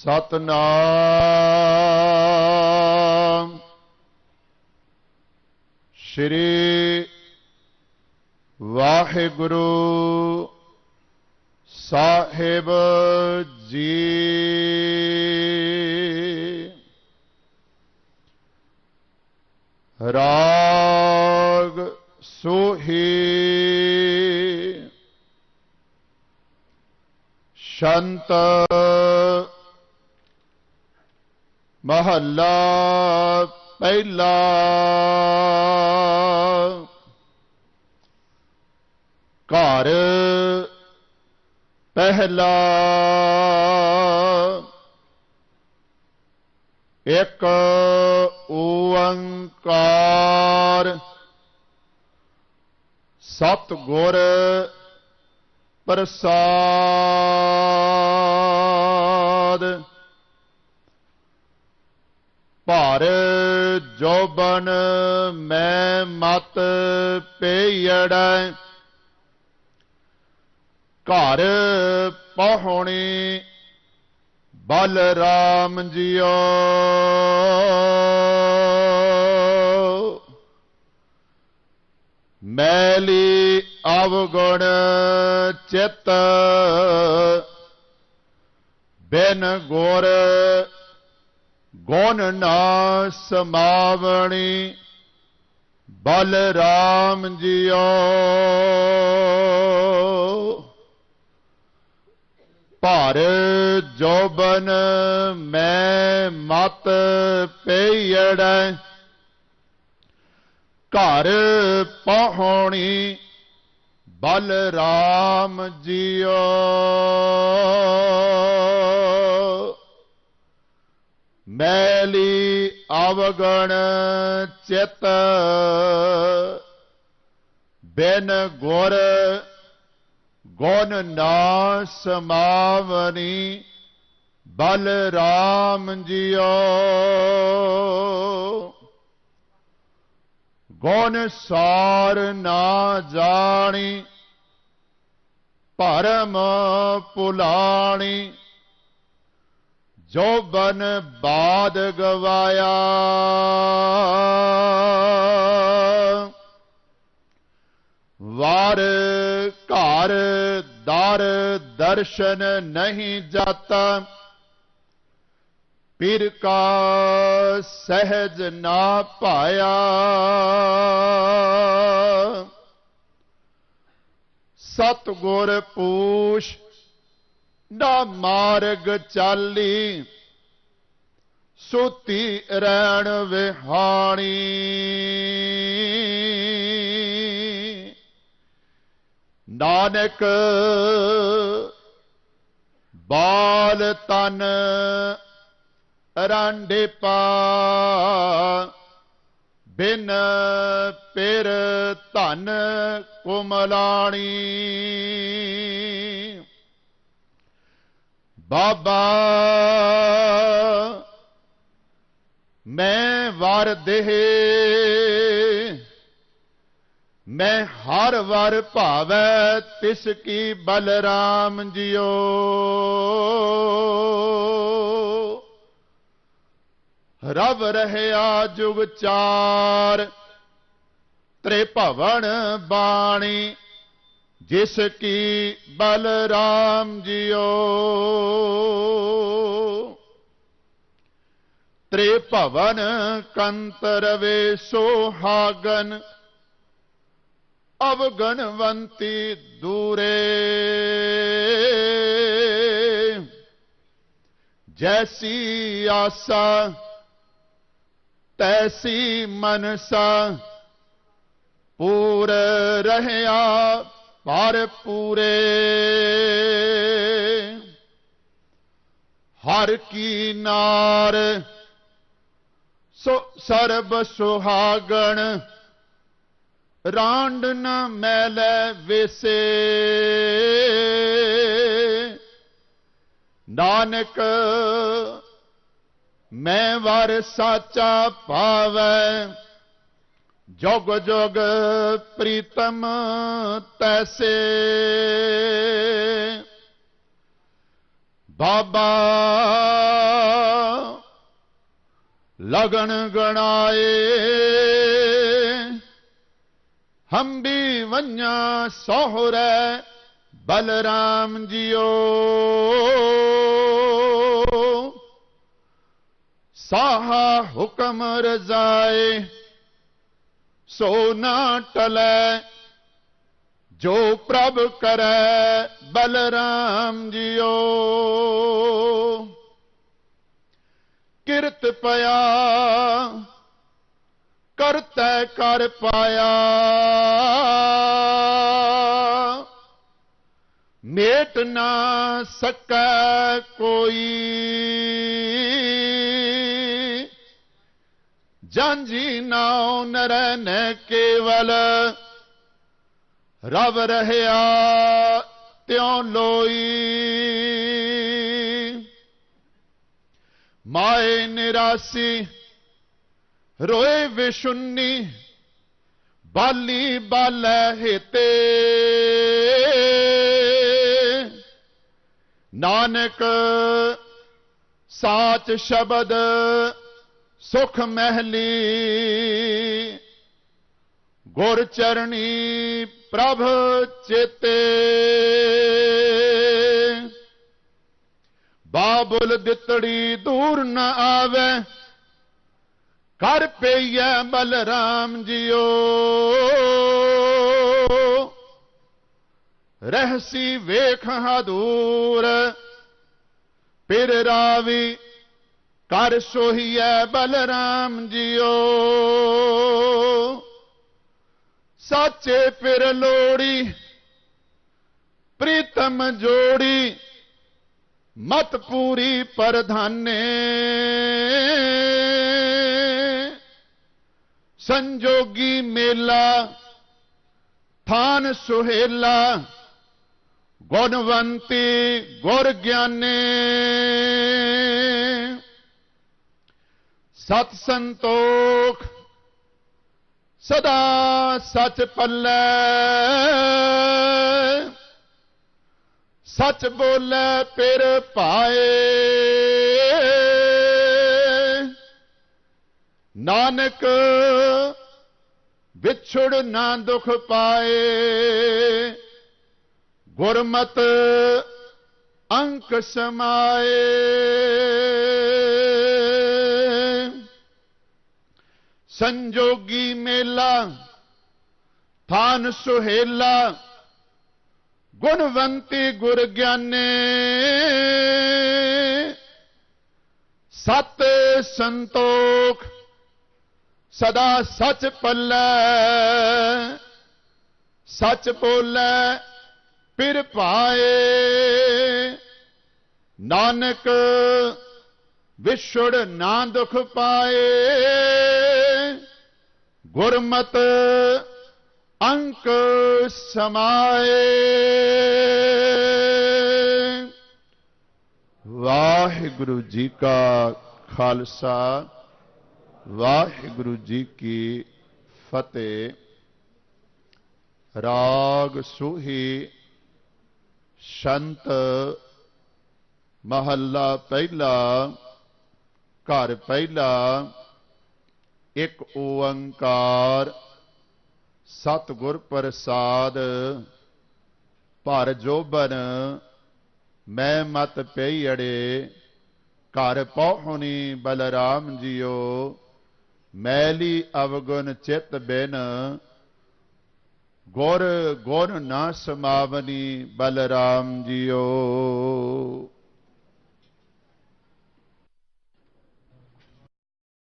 ਸਤਨਾਮ। ਸ਼੍ਰੀ ਵਾਹਿਗੁਰੂ ਸਾਹਿਬ ਜੀ। ਰਾਗ ਸੋਹੀ। ਸ਼ੰਤ ਮਹੱਲਾ ਪਹਿਲਾ। ਘਰ ਪਹਿਲਾ। ਇੱਕ ਓੰਕਾਰ। ਸਤ ਗੁਰ ਪ੍ਰਸਾਦ। ਭਰ ਜੋਬਨ ਮੈਂ ਮਤ ਪੇੜੈ ਘਰ ਪਹੁਣੀ ਬਲਰਾਮ ਜੀਓ। ਮੈਲੀ ਅਵਗੁਣ ਚਿਤ ਬਿਨ ਗੁਰ ਗੁਣ ਨਾ ਸਮਾਵਣੀ ਬਲਰਾਮ ਜੀਓ। ਭਰ ਜੋਬਨ ਮੈਂ ਮਤ ਪਈੜੈ ਘਰ ਪਹੁਣੀ ਬਲਰਾਮ ਜੀਓ। ਮੈਲੀ ਅਵਗਣ ਚਿਤ ਬਿਨ ਗੁਰ ਗੁਣ ਨਾ ਸਮਾਵਨੀ ਬਲ ਰਾਮ ਜੀਓ। ਗੁਣ ਸਾਰ ਨਾ ਜਾਣੀ, ਭਰਮ ਪੁਲਾਣੀ ਜੋ ਬਨ ਬਾਦ ਗਵਾਇਆ। ਵਾਰ ਘਰ ਦਰ ਦਰਸ਼ਨ ਨਹੀਂ ਜਾਤਾ। ਪਿਰ ਕਾ ਸਹਿਜ ਨਾ ਪਾਇਆ ਸਤ ਗੁਰ ਪੂਛ ਨਾ ਮਾਰਗ ਚਾਲੀ, ਸੁਤੀ ਰਹਿਣ ਵਿਹਾਣੀ। ਨਾਨਕ ਬਾਲ ਤਨ ਰਾਂਡੇ ਪਾ, ਬਿਨ ਪਿਰ ਧਨ ਕੁਮਲਾਣੀ। ਬਾਬਾ, ਮੈਂ ਵਰ ਦੇਹ, ਮੈਂ ਹਰ ਵਰ ਭਾਵੈ ਤਿਸ ਕੀ ਬਲਰਾਮ ਜਿਓ। ਰਵ ਰਹਿਆ ਜੁਗ ਚਾਰ ਤ੍ਰੇ ਬਾਣੀ ਜਿਸ ਕੀ ਬਲਰਾਮ ਜਿਓ। ਤ੍ਰੇ ਭਵਨ ਕੰਤ ਸੋਹਾਗਨ, ਅਵਗਣਵੰਤੀ ਦੂਰੇ। ਜੈਸੀ ਆਸਾ, ਤੈਸੀ ਮਨਸਾ, ਪੂਰ ਰਹਿਆ ਪਰ ਪੂਰੇ। ਹਰ ਕੀ ਨਾਰ ਸੋ ਸਰਬ ਸੁਹਾਗਣ, ਰਾਂਡ ਨ ਮੈਲੇ ਵਿਸੇ। ਨਾਨਕ, ਮੈਂ ਵਰ ਸਾਚਾ ਪਾਵੈ ਜੋਗ ਜੋਗ ਪ੍ਰੀਤਮ ਤੈਸੇ। ਬਾਬਾ ਲਗਣ ਗਣਾਏ, ਹੰਬੀ ਵੰਨਾ ਸੋਹਰੈ ਬਲਰਾਮ ਜੀਓ। ਸਾਹਾ ਹੁਕਮ ਰਜ਼ਾਏ ਸੋ ਨਾ ਟਲੈ, ਜੋ ਪ੍ਰਭ ਕਰੈ ਬਲਰਾਮ ਜੀਓ। ਕਿਰਤ ਪਿਆ, ਕਰਤੈ ਕਰ ਪਾਇਆ। ਮੇਟ ਨਾ ਸਕੈ ਕੋਈ। ਜਾਂਜੀ ਨਾਉ ਨਰਨ ਕੇਵਲ। ਰਵ ਰਹਿਆ ਤਿਉ ਲੋਈ। ਮਾਏ ਨਿਰਾਸੀ, ਰੋਏ ਵਿਸ਼ੁੰਨੀ, ਬਾਲੀ ਬਾਲ ਹਿਤੇ। ਨਾਨਕ ਸਾਚ ਸ਼ਬਦ ਸੁਖ ਮਹਿਲੀ, ਗੁਰ ਚਰਣੀ ਪ੍ਰਭ ਚੇਤੇ। ਬਾਬੁਲ ਦਿੱਤੜੀ ਦੂਰ ਨ ਆਵੇ ਕਰ ਪਈਐ ਬਲਰਾਮ ਜੀਓ। ਰਹਿਸੀ ਵੇਖ ਹਦੂਰ, ਪਿਰ ਰਾਵੀ ਕਰ ਸੋਹੀਐ ਬਲਰਾਮ ਜੀਓ ਸਾਚੇ ਪਿਰ ਲੋੜੀ ਪ੍ਰੀਤਮ ਜੋੜੀ ਮਤ ਪੂਰੀ ਪਰਧਾਨੇ ਸੰਜੋਗੀ ਮੇਲਾ ਥਾਨ ਸੁਹੇਲਾ ਗੁਣਵੰਤੀ ਗੁਰ ਗਿਆਨੇ ਸਤ ਸੰਤੋਖ ਸਦਾ ਸੱਚ ਪੱਲੇ। ਸੱਚ ਬੋਲੇ ਪਿਰ ਪਾਏ ਨਾਨਕ ਵਿਛੜ ਨਾ ਦੁਖ ਪਾਏ। ਗੁਰਮਤ ਅੰਕ ਸਮਾਏ। ਸੰਜੋਗੀ ਮੇਲਾ, ਥਾਨ ਸੁਹੇਲਾ, ਗੁਣਵੰਤੀ ਗੁਰ ਗਿਆਨੇ ਸਤ ਸੰਤੋਖ ਸਦਾ ਸਚ ਪੱਲੇ ਸਚ ਬੋਲੇ ਪਿਰ ਪਾਏ ਨਾਨਕ ਵਿਛੜ ਨਾ ਦੁਖ ਪਾਏ। ਗੁਰਮਤ ਅੰਕ ਸਮਾਏ। ਵਾਹਿਗੁਰੂ ਜੀ ਕਾ ਖਾਲਸਾ, ਵਾਹਿਗੁਰੂ ਜੀ ਕੀ ਫਤਿਹ। ਰਾਗ ਸੁਹੀ ਸ਼ੰਤ ਮਹੱਲਾ ਪਹਿਲਾ, ਘਰ ਪਹਿਲਾ ਇੱਕ ਓੰਕਾਰ ਸਤਿਗੁਰ ਪ੍ਰਸਾਦ, ਭਰ ਜੋਬਨ ਮੈਂ ਮਤ ਪਈ ਅੜੇ, ਘਰ ਪਹੁਣੀ ਬਲਰਾਮ ਜੀਓ ਮੈਲੀ ਅਵਗੁਣ ਚਿਤ ਬਿਨ, ਗੁਰ ਗੁਰ ਨਾ ਸਮਾਵਨੀ ਬਲਰਾਮ ਜੀਓ